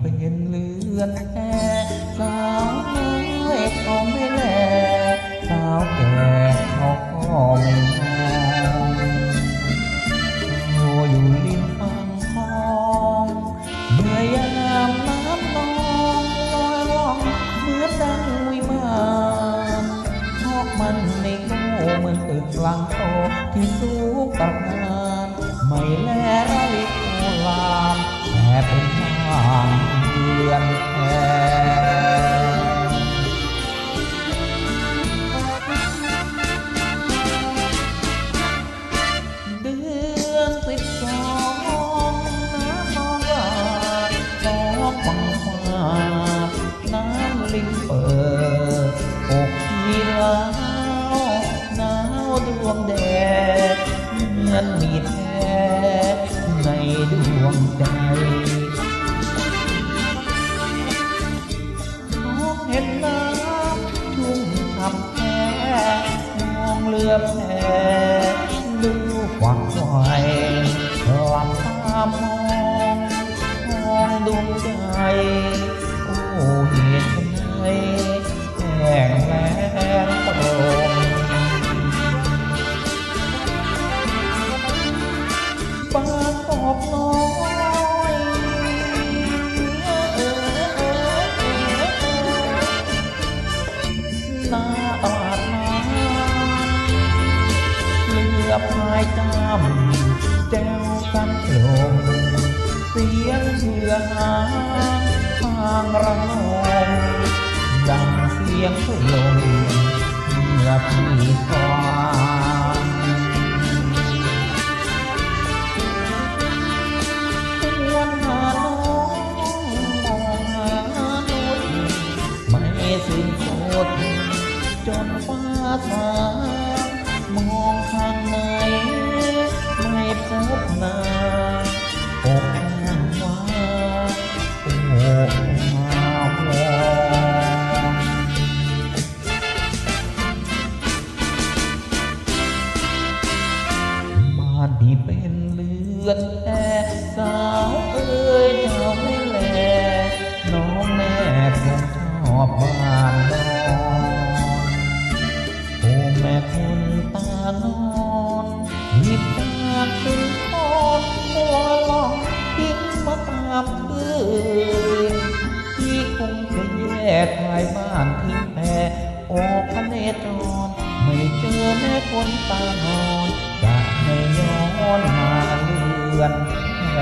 เป็นเลือนแน่สาวเอยเขาไม่แลสาวแก่เขาก็ไม่งามโอยู่ริมฝั่งคลองเายามน้ำนองลอลองเมือดังวิมานเพราะมันในโง่เหมือนตึกกลางโตที่สูงตรนไม่แล วดวงแดดเหมือนมีแท้ในดวงใจมองเห็นน้ำชุ่มทำแพ้มองเรือแพดูฝักไฟหลับตามอง หน้าอาดนาเลือพายจำแจวกันลงเสียงเรือหาทางระนองดังเสียงลมเมื่อพี่ขอ จนฟ้าสางมองข้างในไม่พบนาอกอ้างว่าโอ้มาวอนบ้านที่เป็นเรือนแอสาายบ้านทิ้งแพรออกพระเนจรไม่เจอแม่คนตาหอนอยากให้ย้อนมาเลือนแพ